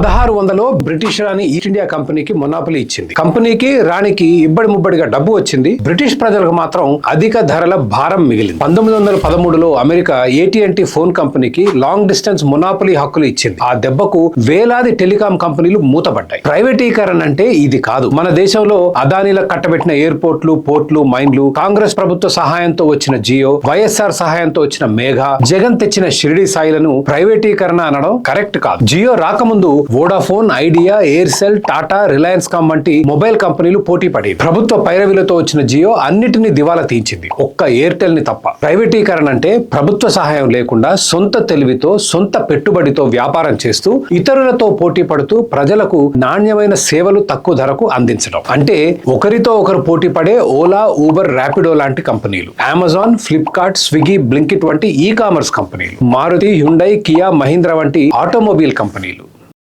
పదహారు వందలో బ్రిటిష్ రాణి east India కంపెనీకి మొనాపలి ఇచ్చింది. కంపెనీకి రాణికి ఇబ్బడి ముబ్బడిగా డబ్బు వచ్చింది. బ్రిటిష్ ప్రజలకు మాత్రం అధిక ధరల భారం మిగిలింది. పంతొమ్మిది వందల పదమూడులో అమెరికా ఏటీఎన్టీ ఫోన్ కంపెనీకి లాంగ్ డిస్టెన్స్ మొనాపలి హక్కులు ఇచ్చింది. ఆ దెబ్బకు వేలాది టెలికాం కంపెనీలు మూతపడ్డాయి. ప్రైవేటీకరణ అంటే ఇది కాదు. మన దేశంలో అదానీలకు కట్టబెట్టిన ఎయిర్పోర్ట్లు పోర్ట్లు మైన్లు కాంగ్రెస్ ప్రభుత్వ సహాయంతో వచ్చిన జియో వైఎస్ఆర్ సహాయంతో వచ్చిన మేఘ జగన్ తెచ్చిన షిరిడి సాయిలను ప్రైవేటీకరణ అనడం కరెక్ట్ కాదు. జియో రాకముందు Vodafone Idea Aircel Tata Reliance Com వంటి మొబైల్ కంపెనీలు పోటీ పడి ప్రభుత్వ పైరవీలతో వచ్చిన జియో అన్నిటినీ దివాలా తీయించింది ఒక్క ఎయిర్టెల్ని తప్ప. ప్రైవేటీకరణ అంటే ప్రభుత్వ సహాయం లేకుండా సొంత తెలివితో సొంత పెట్టుబడితో వ్యాపారం చేస్తూ ఇతరులతో పోటీ పడుతూ ప్రజలకు నాణ్యమైన సేవలు తక్కువ ధరకు అందించడం. అంటే ఒకరితో ఒకరు పోటీ పడే ఓలా ఊబర్ ర్యాపిడో లాంటి కంపెనీలు. అమెజాన్ ఫ్లిప్కార్ట్ స్విగ్గీ బ్లింకిట్ వంటి ఈ కామర్స్ కంపెనీలు. మారుతి హ్యుండై కియా మహీంద్రా వంటి ఆటోమొబైల్ కంపెనీలు.